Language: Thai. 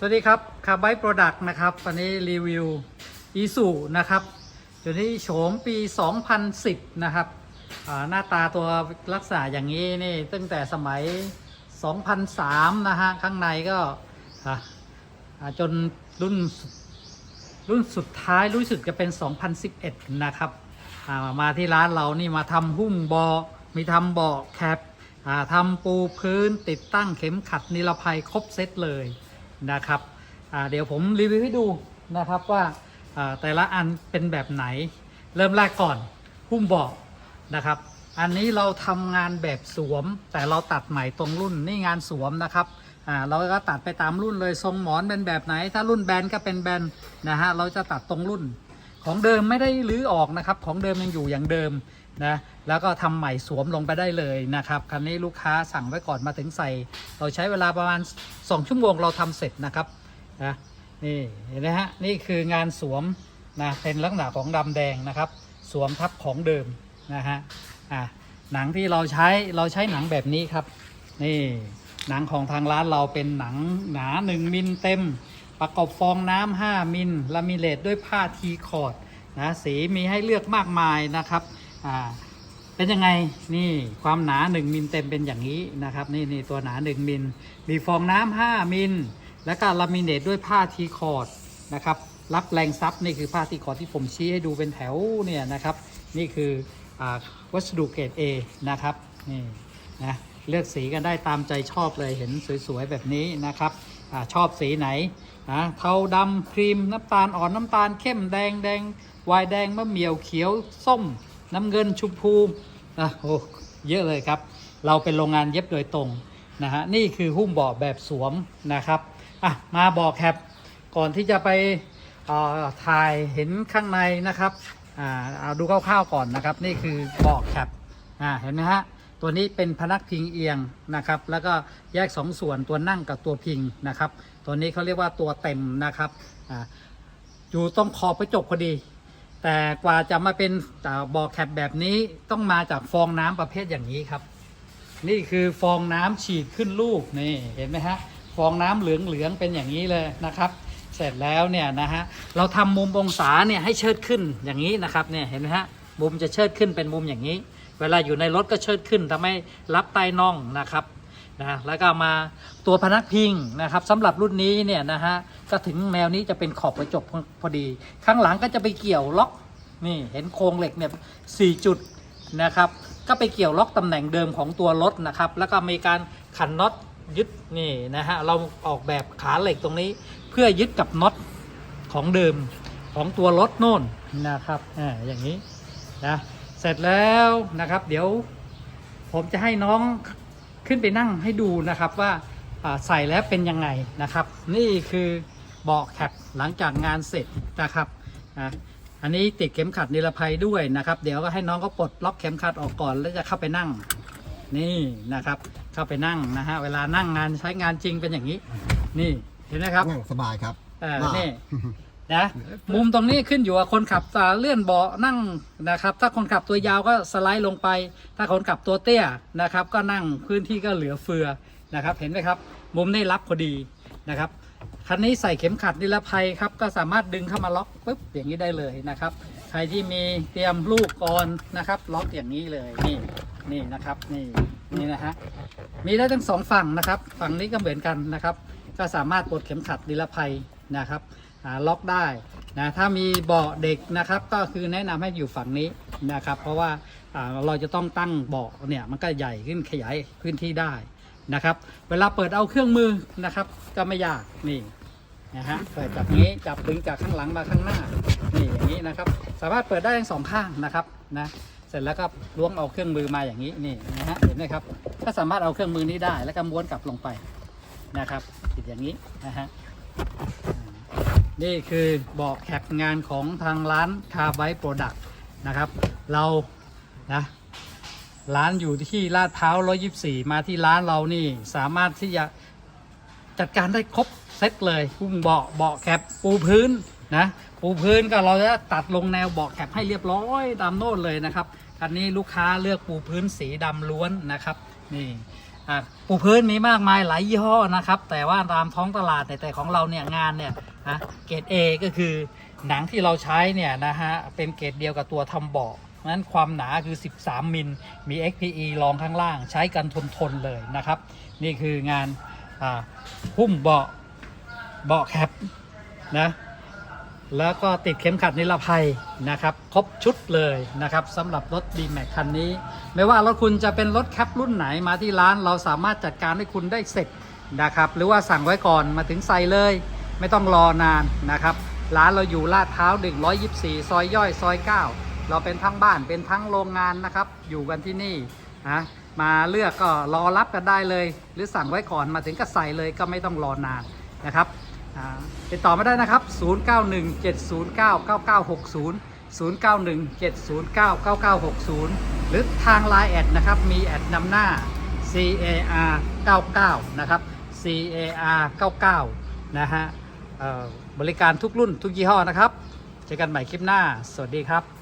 สวัสดีครับคาร์ไบโปรดักต์นะครับวันนี้รีวิวอีสูนะครับอยู่ที่โฉมปี 2010 นะครับหน้าตาตัวลักษณะอย่างนี้นี่ตั้งแต่สมัย 2003 นะฮะ ข้างในก็จนรุ่นรุ่นสุดท้ายรู้สึกจะเป็น 2011 นะครับมาที่ร้านเรานี่มาทำหุ้มบาะมีทำเบาะแคปทำปูพื้นติดตั้งเข็มขัดนิรภัยครบเซตเลย นะครับเดี๋ยวผมรีวิวให้ดูนะครับว่าแต่ละอันเป็นแบบไหน เริ่มแรกก่อนหุ้มเบาะนะครับ อันนี้เราทำงานแบบสวม แต่เราตัดใหม่ตรงรุ่นนี่งานสวมนะครับเราก็ตัดไปตามรุ่นเลยทรงหมอนเป็นแบบไหน ถ้ารุ่นแบนก็เป็นแบนนะฮะเราจะตัดตรงรุ่นของเดิมไม่ได้รื้อออกนะครับ ของเดิมยังอยู่อย่างเดิมนะ แล้วก็ทำใหม่สวมลงไปได้เลยนะครับคันนี้ลูกค้าสั่งไว้ก่อนมาถึงใส่ เราใช้เวลาประมาณ 2 ชั่วโมงเราทำเสร็จนะครับนะนี่เห็นไหมฮะนี่คืองานสวมนะเป็นลักษณะของดำแดงนะครับ สวมทับของเดิมนะฮะอะหนังที่เราใช้เราใช้หนังแบบนี้ครับ นี่หนังของทางร้านเราเป็นหนังหนา 1 มิลเต็ม ประกอบฟองน้ำ5มิลลามิเลตด้วยผ้าทีคอร์ดนะสีมีให้เลือกมากมายนะครับอ่า เป็นยังไงนี่ความหนา 1 มิลเต็มเป็นอย่างนี้นะครับ นี่นี่ตัวหนา 1 มิล มีฟองน้ำ5มิล แล้วก็ลามิเลตด้วยผ้าทีคอร์ดนะครับรับแรงซับนี่คือผ้าทีคอร์ดที่ผมชี้ให้ดูเป็นแถวเนี่ยนะครับ นี่คืออวัสดุเกรด A นะครับนี่นะเลือกสีกันได้ตามใจชอบเลยเห็นสวยๆแบบนี้นะครับอชอบสีไหนนะเทาดำครีมน้ำตาลอ่อนน้ำตาลเข้มแดงแดงวายแดงมะเหมี่ยวเขียวส้ม น้ำเงินชุมพูนะโอ้เยอะเลยครับ เราเป็นโรงงานเย็บโดยตรงนะฮะนี่คือหุ้มเบาะแบบสวมนะครับอะมาเบาะแคปก่อนที่จะไปเอ่อถ่ายเห็นข้างในนะครับอ่าเอาดูคร่าวๆก่อนนะครับ นี่คือเบาะแคปอ่าเห็นไหมฮะตัวนี้เป็นพนักพิงเอียงนะครับ แล้วก็แยกสองส่วนตัวนั่งกับตัวพิงนะครับ ตัวนี้เขาเรียกว่าตัวเต็มนะครับอ่าอยู่ตรงขอบกระจกพอดี แต่กว่าจะมาเป็นอ่อแคปแบบนี้ต้องมาจากฟองน้ำประเภทอย่างนี้ครับ นี่คือฟองน้ำฉีดขึ้นลูกนี่เห็นไหมฮะฟองน้ำเหลืองๆเป็นอย่างนี้เลยนะครับเสร็จแล้วเนี่ยนะฮะเราทำมุมองศาเนี่ยให้เชิดขึ้นอย่างนี้นะครับเนี่ยเห็นไหมฮะมุมจะเชิดขึ้นเป็นมุมอย่างนี้ เวลาอยู่ในรถก็เชิดขึ้นทำให้รับใต้น่องนะครับ นะแล้วก็มาตัวพนักพิงนะครับสำหรับรุ่นนี้เนี่ยนะฮะก็ถึงแนวนี้จะเป็นขอบกระจกพอดี ข้างหลังก็จะไปเกี่ยวล็อกนี่เห็นโครงเหล็กเนี่ยสี่จุดนะครับก็ไปเกี่ยวล็อกตำแหน่งเดิมของตัวรถนะครับแล้วก็มีการขันน็อตยึดนี่นะฮะเราออกแบบขาเหล็กตรงนี้ เพื่อยึดกับน็อตของเดิมของตัวรถโน่นนะครับอ่าอย่างนี้นะเสร็จแล้วนะครับ เดี๋ยวผมจะให้น้อง ขึ้นไปนั่งให้ดูนะครับว่าอ่าใส่แล้วเป็นยังไงนะครับ นี่คือเบาะแคปหลังจากงานเสร็จนะครับอะอันนี้ติดเข็มขัดนิรภัยด้วยนะครับ เดี๋ยวก็ให้น้องก็ปลดล็อกเข็มขัดออกก่อนแล้วจะเข้าไปนั่ง นี่นะครับ เข้าไปนั่งนะฮะเวลานั่งงานใช้งานจริงเป็นอย่างนี้ นี่เห็นไหมครับนั่งสบายครับเออว่านี่ นะมุมตรงนี้ขึ้นอยู่กับคนขับเลื่อนเบาะนั่งนะครับ ถ้าคนขับตัวยาวก็สไลด์ลงไป ถ้าคนขับตัวเตี้ยนะครับ ก็นั่งพื้นที่ก็เหลือเฟือนะครับ เห็นไหมครับ มุมได้รับพอดีนะครับคันนี้ใส่เข็มขัดนิรภัยครับ ก็สามารถดึงเข้ามาล็อกปุ๊บอย่างนี้ได้เลยนะครับ ใครที่มีเตรียมลูกก่อนนะครับ ล็อกอย่างนี้เลยนี่นี่นะครับนี่นี่นะฮะมีได้ทั้งสองฝั่งนะครับ ฝั่งนี้ก็เหมือนกันนะครับ ก็สามารถปลดเข็มขัดนิรภัยนะครับ ล็อกได้นะถ้ามีเบาะเด็กนะครับก็คือแนะนำให้อยู่ฝั่งนี้นะครับ เพราะว่าเราจะต้องตั้งเบาะเนี่ยมันก็ใหญ่ขึ้นขยายพื้นที่ได้นะครับ เวลาเปิดเอาเครื่องมือนะครับ ก็ไม่ยากนี่นะฮะเปิดจากนี้จับดึงจากข้างหลังมาข้างหน้านี่อย่างนี้นะครับ สามารถเปิดได้ทั้งสองข้างนะครับนะเสร็จแล้วก็ล้วงเอาเครื่องมือมาอย่างนี้นี่นะฮะเห็นไหมครับก็สามารถเอาเครื่องมือนี้ได้ แล้วก็ม้วนกลับลงไปนะครับติดอย่างนี้นะฮะ นี่คือเบาะแคปงานของทางร้านคาไบโปรดักต์นะครับ เรานะร้านอยู่ที่ลาดพร้าว 124 มาที่ร้านเรานี่สามารถที่จะจัดการได้ครบเซตเลยพุ่งเบาะเบาะแคปปูพื้นนะปูพื้นก็เราจะตัดลงแนวเบาะแคปให้เรียบร้อยตามโน่นเลยนะครับคันนี้ลูกค้าเลือกปูพื้นสีดำล้วนนะครับ นี่ ปูพื้นมีมากมายหลายยี่ห้อนะครับ แต่ว่าตามท้องตลาดเนี่ยแต่ของเราเนี่ยงานเนี่ยฮะเกรด A ก็คือหนังที่เราใช้เนี่ยนะฮะเป็นเกรดเดียวกับตัวทำเบาะนั้นความหนาคือ 13 มิล มี XPE รองข้างล่าง ใช้กันทนทนเลยนะครับ นี่คืองานหุ้มเบาะเบาะแคปนะ แล้วก็ติดเข็มขัดนิรภัยนะครับ ครบชุดเลยนะครับสำหรับรถ d m a x คันนี้ ไม่ว่ารถคุณจะเป็นรถแคปรุ่นไหนมาที่ร้าน เราสามารถจัดการให้คุณได้เสร็จนะครับ หรือว่าสั่งไว้ก่อนมาถึงใส่เลย ไม่ต้องรอนานนะครับ ร้านเราอยู่ลาดพร้าว 124 ซอยย่อยซอย 9 เราเป็นทั้งบ้านเป็นทั้งโรงงานนะครับ อยู่กันที่นี่นะมาเลือกก็รอรับกันได้เลย หรือสั่งไว้ก่อนมาถึงก็ใส่เลยก็ไม่ต้องรอนานนะครับ ติดต่อมาได้นะครับ 0917099960 0917099960 หรือทาง l ล n e แอดนะครับ มีแอดนำหน้า CAR 99นะครับ CAR 99นะฮะเอ่อบริการทุกรุ่นทุกยี่ห้อนะครับ เจอกันใหม่คลิปหน้า สวัสดีครับ